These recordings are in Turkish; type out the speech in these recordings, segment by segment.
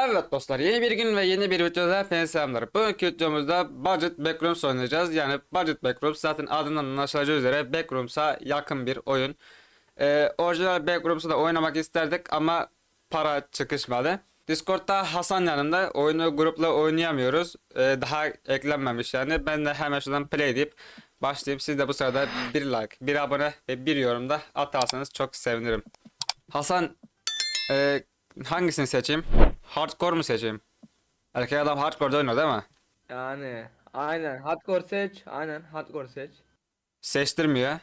Evet dostlar yeni bir gün ve yeni bir videoda hepinize selamlar. Bugünkü videomuzda Budget Backrooms oynayacağız. Yani Budget Backrooms zaten adından anlaşılacağı üzere Backrooms'a yakın bir oyun. Ee, orijinal Backrooms'u da oynamak isterdik ama para çıkışmadı. Discord'da Hasan yanında oyunu grupla oynayamıyoruz. Ee, daha eklenmemiş yani. Ben de hemen şuradan play deyip başlayayım. Siz de bu sırada bir like, bir abone ve bir yorum da atarsanız çok sevinirim. Hasan ee, hangisini seçeyim? Hardcore mu seçeyim? Erkek adam hardcore'da oynuyor değil mi? Yani aynen hardcore seç. Aynen hardcore seç. Seçtirmiyor.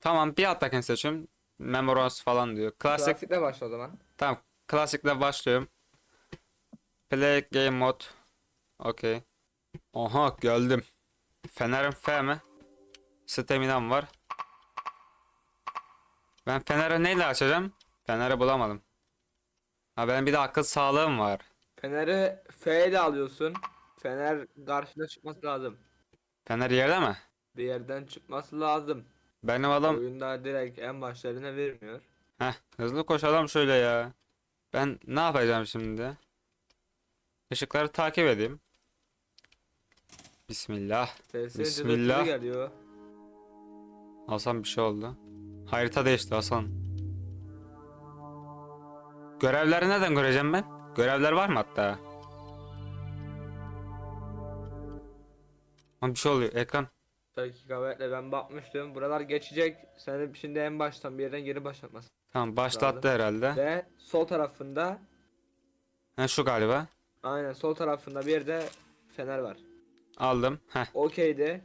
Tamam bir alttakini seçeyim. Memoros falan diyor. Klasik. Klasikle başla o zaman. Tamam. Klasikle başlıyorum. Play game mode. Okey. Oha geldim. Fener'im F mi? Stamina'm var. Ben Fener'i neyle açacağım? Fener'i bulamadım. Ha benim bir de akıl sağlığım var. Fener'i F ile alıyorsun. Fener karşına çıkması lazım. Fener yerde mi? Bir yerden çıkması lazım. Benim adam Oyunda direkt en başlarına vermiyor. Heh, hızlı koşalım şöyle ya. Ben ne yapacağım şimdi? Işıkları takip edeyim. Bismillah. Sesini Bismillah. geliyor. Hasan bir şey oldu. Harita değişti Hasan. Görevleri nereden göreceğim ben? Görevler var mı hatta? Ha bir şey oluyor ekran. Dakika bekle ben bakmıştım. Buralar geçecek. Sen şimdi en baştan bir yerden geri başlatmasın. Tamam başlattı herhalde. Ve sol tarafında Ha şu galiba. aynen sol tarafında bir yerde fener var. Aldım. Heh. Okeydi.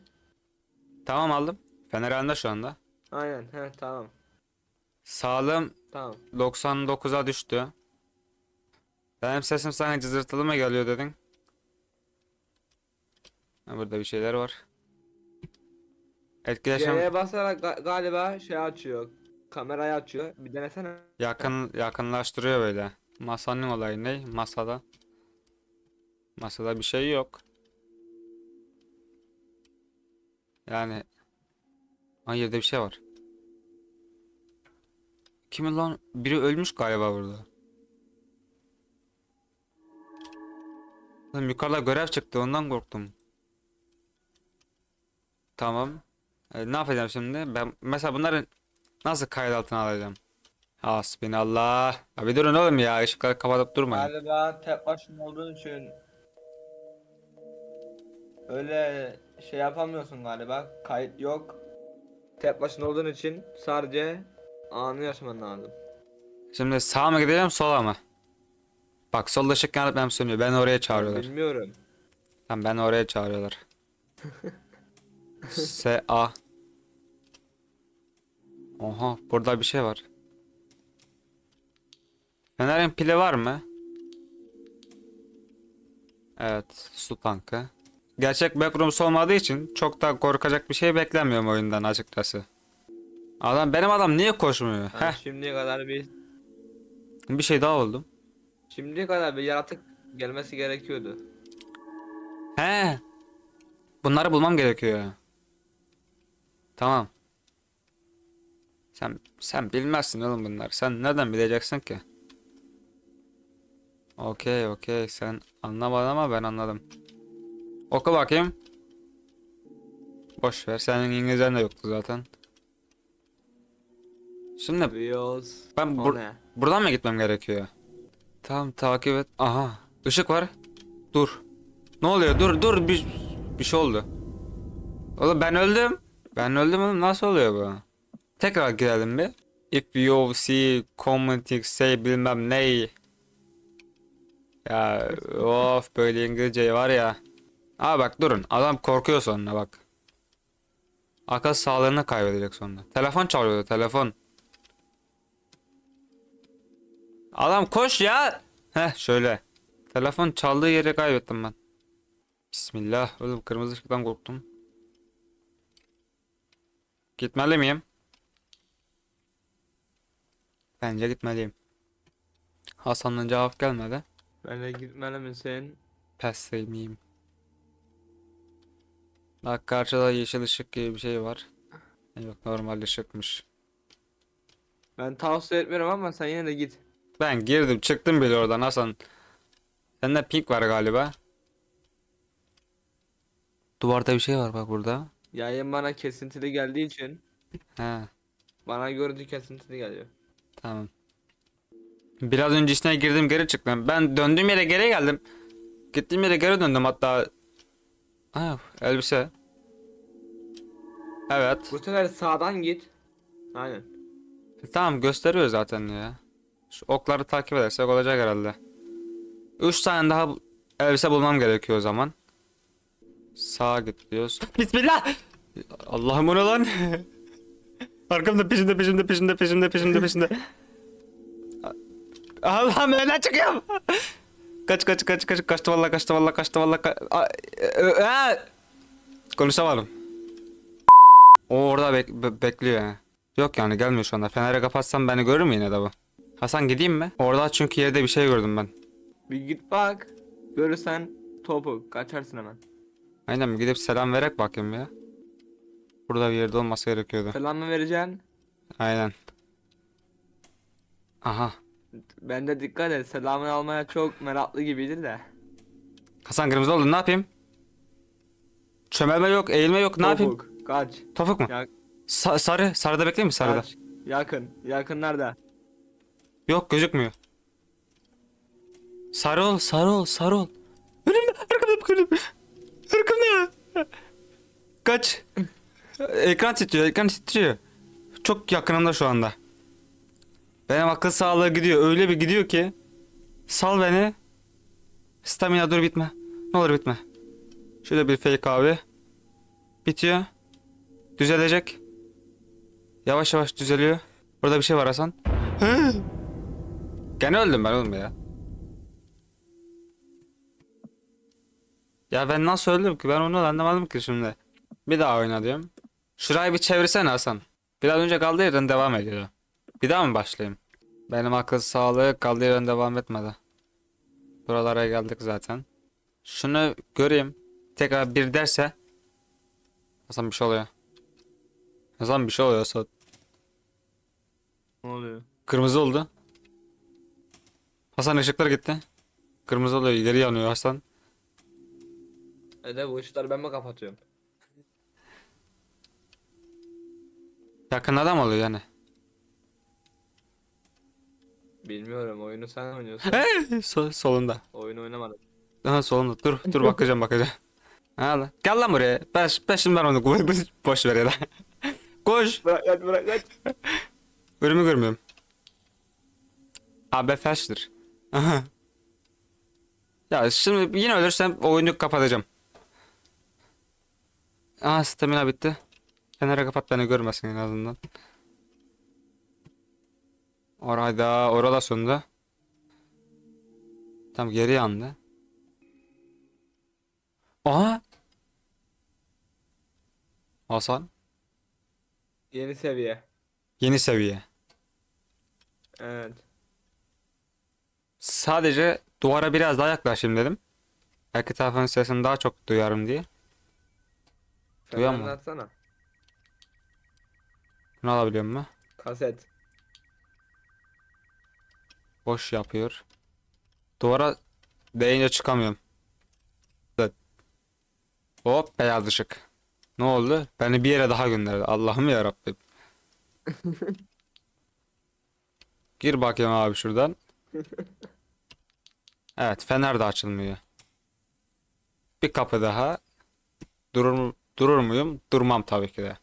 Tamam aldım. Fener halinde şu anda. Aynen. He tamam. Sağlığım Tamam. 99'a düştü. Benim sesim sana cızırtılı mı geliyor dedin? Ha, burada bir şeyler var. Etkileşim C'ye basarak ga- galiba şey açıyor. Kamerayı açıyor. Bir denesene. yakın yakınlaştırıyor böyle. Masanın olayı ne? Masada. Masada bir şey yok. Yani Hayır bir şey var. Kim lan? Biri ölmüş galiba burada. Lan yukarıda görev çıktı ondan korktum. Tamam. E, ne yapacağım şimdi? Ben mesela bunları nasıl kayıt altına alacağım? Hasbinallah. Abi durun oğlum ya ışıkları kapatıp durmayın. Galiba tek başına olduğun için öyle şey yapamıyorsun galiba. Kayıt yok. Tek başına olduğun için sadece anı yaşaman lazım. Şimdi sağa mı gideceğim sola mı? Bak solda ışık yanıp hem sönüyor. Beni oraya çağırıyorlar. Bilmiyorum. Tamam beni oraya çağırıyorlar. S A. Oha burada bir şey var. Fener'in pili var mı? Evet su tankı. Gerçek backrooms olmadığı için çok da korkacak bir şey beklemiyorum oyundan açıkçası. Adam benim adam niye koşmuyor? Yani Heh şimdiye kadar bir bir şey daha oldu. şimdiye kadar bir yaratık gelmesi gerekiyordu. He. Bunları bulmam gerekiyor. Tamam. Sen sen bilmezsin oğlum bunları. Sen nereden bileceksin ki? Okey okey sen anlamadın ama ben anladım. Oku bakayım. Boş ver senin İngilizcen de yoktu zaten. Şimdi Wheels. ben O bur- ne? buradan mı gitmem gerekiyor? Tamam takip et. Aha ışık var. Dur. Ne oluyor? Dur dur bir bir şey oldu. Oğlum ben öldüm. Ben öldüm oğlum nasıl oluyor bu? Tekrar girelim bir. If you see commenting say bilmem ne. Ya of böyle İngilizce var ya. Aa bak durun adam korkuyor sonra bak. Akıl sağlığını kaybedecek sonra. Telefon çalıyordu telefon. Adam koş ya. Heh şöyle. Telefon çaldığı yeri kaybettim ben. Bismillah. Oğlum kırmızı ışıktan korktum. Gitmeli miyim? Bence gitmeliyim. Hasan'ın cevap gelmedi. Ben de gitmeli misin? Pes miyim? Bak karşıda yeşil ışık gibi bir şey var. Yok normal ışıkmış. Ben tavsiye etmiyorum ama sen yine de git. Ben girdim çıktım bile oradan Hasan. Bende pink var galiba. Duvarda bir şey var bak burada. Yayın bana kesintili geldiği için He bana görüntü kesintili geliyor. tamam. Biraz önce içine girdim geri çıktım. Ben döndüğüm yere geri geldim. Gittiğim yere geri döndüm hatta. Ha, elbise. Evet. Bu sefer sağdan git. Aynen. Tamam gösteriyor zaten ya. Şu okları takip edersek olacak herhalde. 3 tane daha elbise bulmam gerekiyor o zaman. Sağa git diyoruz. Bismillah. Allah'ım o ne lan? Arkamda peşinde peşinde peşinde peşinde peşinde peşinde. Allah'ım öyle çıkıyorum. Kaç kaç kaç kaç kaçtı vallahi kaçtı vallahi kaçtı vallahi ka- e- e- Konuşamadım. O orada bek- be- bekliyor. Yok yani gelmiyor şu anda. Feneri kapatsam beni görür mü yine de bu? Hasan gideyim mi? Orada çünkü yerde bir şey gördüm ben. Bir git bak. Görürsen topu kaçarsın hemen. Aynen mi? Gidip selam vererek bakayım ya. Burada bir yerde olması gerekiyordu. Selam mı vereceksin? Aynen. Aha. Ben de dikkat et. Selamını almaya çok meraklı gibidir de. Hasan kırmızı oldu ne yapayım? Çömelme yok, eğilme yok ne yapayım? Topuk, Kaç. Topuk mu? Ya, Sa- sarı, sarıda bekleyeyim mi sarıda? kaç. Yakın. Yakın nerede? Yok gözükmüyor. Sarı ol, sarı ol, sarı ol. Önümde, arkamda, arkamda. Arkamda. Kaç. Ekran titriyor, ekran titriyor. Çok yakınımda şu anda. Benim akıl sağlığı gidiyor. Öyle bir gidiyor ki. Sal beni. Stamina dur bitme. Ne olur bitme. Şöyle bir fake abi. Bitiyor. Düzelecek. Yavaş yavaş düzeliyor. Burada bir şey var Hasan. Gene öldüm ben oğlum ya. Ya ben nasıl öldüm ki? Ben onu anlamadım ki şimdi. Bir daha oyna diyorum. Şurayı bir çevirsene Hasan. Biraz önce kaldığı yerden devam ediyor. Bir daha mı başlayayım? Benim akıl sağlığı kaldığı yerden devam etmedi. Buralara geldik zaten. Şunu göreyim. Tekrar bir derse. Hasan bir şey oluyor. Hasan bir şey oluyor. Hasan. Ne oluyor? Kırmızı oldu. Hasan ışıklar gitti. Kırmızı oluyor ileri yanıyor Hasan. E de bu ışıkları ben mi kapatıyorum? Yakınlarda mı oluyor yani? Bilmiyorum oyunu sen oynuyorsun. Sol, solunda. Oyun oynamadım. Aha solunda. Dur dur bakacağım bakacağım. Ha lan. Gel lan buraya. Ben, ben şimdi ben onu bo- boş ver ya lan. Koş. Bırak kaç bırak kaç. Ölümü görmüyorum. Abi flash'tır. Aha. Ya şimdi yine ölürsem oyunu kapatacağım. Aa stamina bitti. Feneri kapat beni görmesin en azından. Orada, orada sonunda. Tam geri yandı. Aha. Hasan. Yeni seviye. Yeni seviye. Evet. Sadece duvara biraz daha yaklaşayım dedim. Belki telefonun sesini daha çok duyarım diye. Duyuyor Fenerini mu? atsana. Bunu alabiliyor mu? Kaset. Boş yapıyor. Duvara değince çıkamıyorum. Evet. Hop beyaz ışık. Ne oldu? Beni bir yere daha gönderdi. Allah'ım ya Rabbim. Gir bakayım abi şuradan. Evet, fener de açılmıyor. Bir kapı daha. Durur durur muyum? Durmam tabii ki de.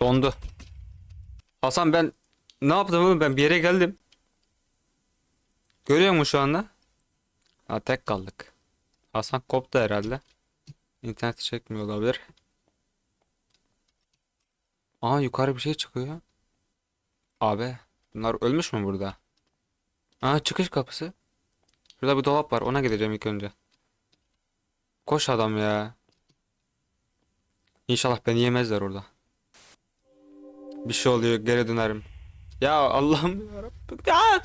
Dondu. Hasan ben ne yaptım oğlum? Ben bir yere geldim. Görüyor musun şu anda? Ha tek kaldık. Hasan koptu herhalde. İnterneti çekmiyor olabilir. Aa yukarı bir şey çıkıyor. Abi bunlar ölmüş mü burada? Aa çıkış kapısı. Şurada bir dolap var ona gideceğim ilk önce. Koş adam ya. İnşallah beni yemezler orada. Bir şey oluyor geri dönerim. Ya Allah'ım. Ya.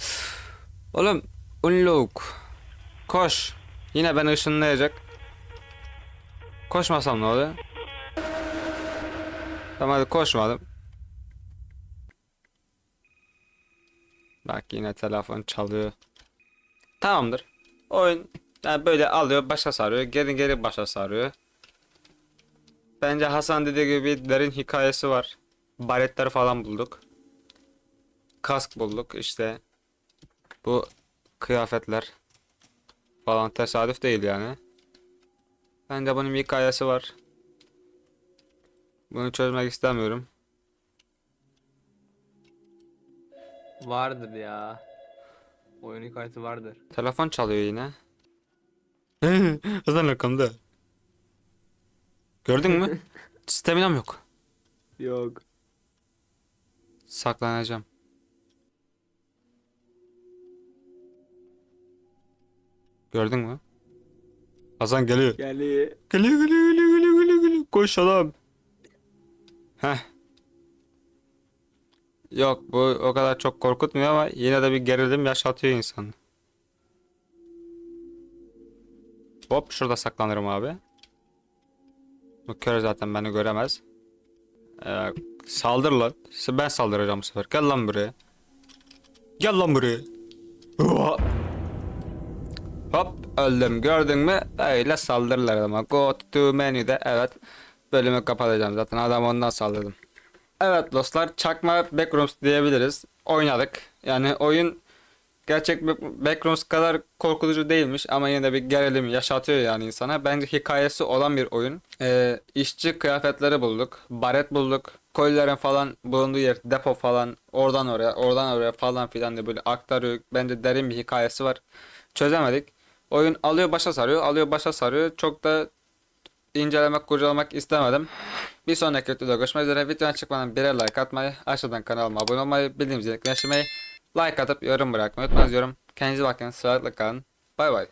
Oğlum unlock. Koş. Yine beni ışınlayacak. Koşmasam ne oluyor? Tamam hadi koşmadım. Bak yine telefon çalıyor. Tamamdır. Oyun yani böyle alıyor başa sarıyor. Geri geri başa sarıyor. Bence Hasan dediği gibi bir derin hikayesi var. Baretler falan bulduk. Kask bulduk işte. Bu kıyafetler falan tesadüf değil yani. Bence bunun bir hikayesi var. Bunu çözmek istemiyorum. Vardır ya. Oyun hikayesi vardır. Telefon çalıyor yine. Hasan arkamda. Gördün mü? Staminam yok. Yok. Saklanacağım. Gördün mü? Hasan geliyor. Geliyor. Geliyor geliyor geliyor geliyor geliyor geliyor. Koş adam. Heh. Yok bu o kadar çok korkutmuyor ama yine de bir gerilim yaşatıyor insanı. Hop şurada saklanırım abi. Bu kör zaten beni göremez. Ee, saldır lan. Ben saldıracağım bu sefer. Gel lan buraya. Gel lan buraya. Hop öldüm gördün mü? Öyle saldırırlar ama. Go to menüde evet. Bölümü kapatacağım zaten adam ondan saldırdım. Evet dostlar çakma Backrooms diyebiliriz. Oynadık. Yani oyun gerçek Back- Backrooms kadar korkutucu değilmiş ama yine de bir gerilim yaşatıyor yani insana. Bence hikayesi olan bir oyun. Ee, işçi kıyafetleri bulduk. Baret bulduk. Kolilerin falan bulunduğu yer depo falan oradan oraya oradan oraya falan filan diye böyle aktarıyor. Bence derin bir hikayesi var. Çözemedik. Oyun alıyor başa sarıyor alıyor başa sarıyor. Çok da incelemek kurcalamak istemedim. Bir sonraki videoda görüşmek üzere. Videodan çıkmadan birer like atmayı, aşağıdan kanalıma abone olmayı, bildiğim zilini yaşamayı, like atıp yorum bırakmayı unutmayın diyorum. Kendinize bakın, sağlıklı kalın. Bay bay.